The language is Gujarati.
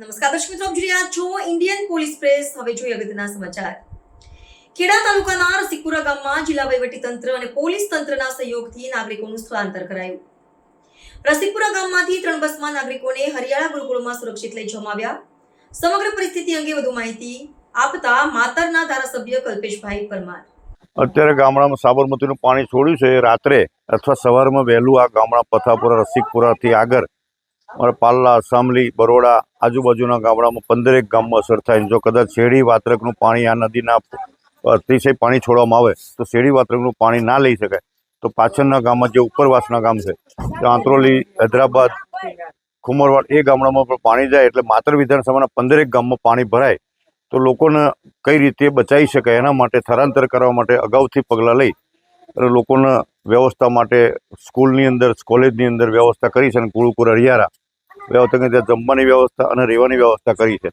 નમસ્કાર દર્શક મિત્રો, આપ છો ઇન્ડિયન પોલીસ પ્રેસ હવે જોઈએ અગત્યના સમાચાર. ખેડા તાલુકાના રસિકપુરા ગામમાં જિલ્લા વહીવટી તંત્ર અને પોલીસ તંત્રના સહયોગથી નાગરિકોનું સ્થળાંતર કરાયું. રસિકપુરા ગામમાંથી ત્રણ બસમાં નાગરિકોને હરિયાળા ગુરુકુળમાં સુરક્ષિત લઈ જમાવ્યા સમગ્ર પરિસ્થિતિ અંગે વધુ માહિતી આપતા માતરના ધારાસભ્ય કલ્પેશભાઈ પરમાર. અત્યારે ગામડામાં સાબરમતીનું પાણી છોડ્યું છે. રાત્રે અથવા સવારમાં વહેલું આ ગામડા પથાપુરા, રસિકપુરાથી આગળ અમારે પાલ્લા, સામલી, બરોડા આજુબાજુના ગામડામાં પંદરેક ગામમાં અસર થાય જો કદાચ શેરી વાત્રકનું પાણી આ નદીના અતિશય પાણી છોડવામાં આવે, તો શેરી વાત્રકનું પાણી ના લઈ શકાય. તો પાછળના ગામમાં જે ઉપરવાસના ગામ છે આંતરોલી, હૈદરાબાદ, ખુમરવાડ, એ ગામડામાં પણ પાણી જાય એટલે માત્ર વિધાનસભાના પંદરેક ગામમાં પાણી ભરાય. તો લોકોને કઈ રીતે બચાવી શકાય એના માટે સ્થળાંતર કરવા માટે અગાઉથી પગલાં લઈ અને લોકોને વ્યવસ્થા માટે સ્કૂલની અંદર, કોલેજની અંદર વ્યવસ્થા કરી છે અને કુળુકુર હરિયારા વ્યવસ્થા ત્યાં જમવાની વ્યવસ્થા અને રહેવાની વ્યવસ્થા કરી છે.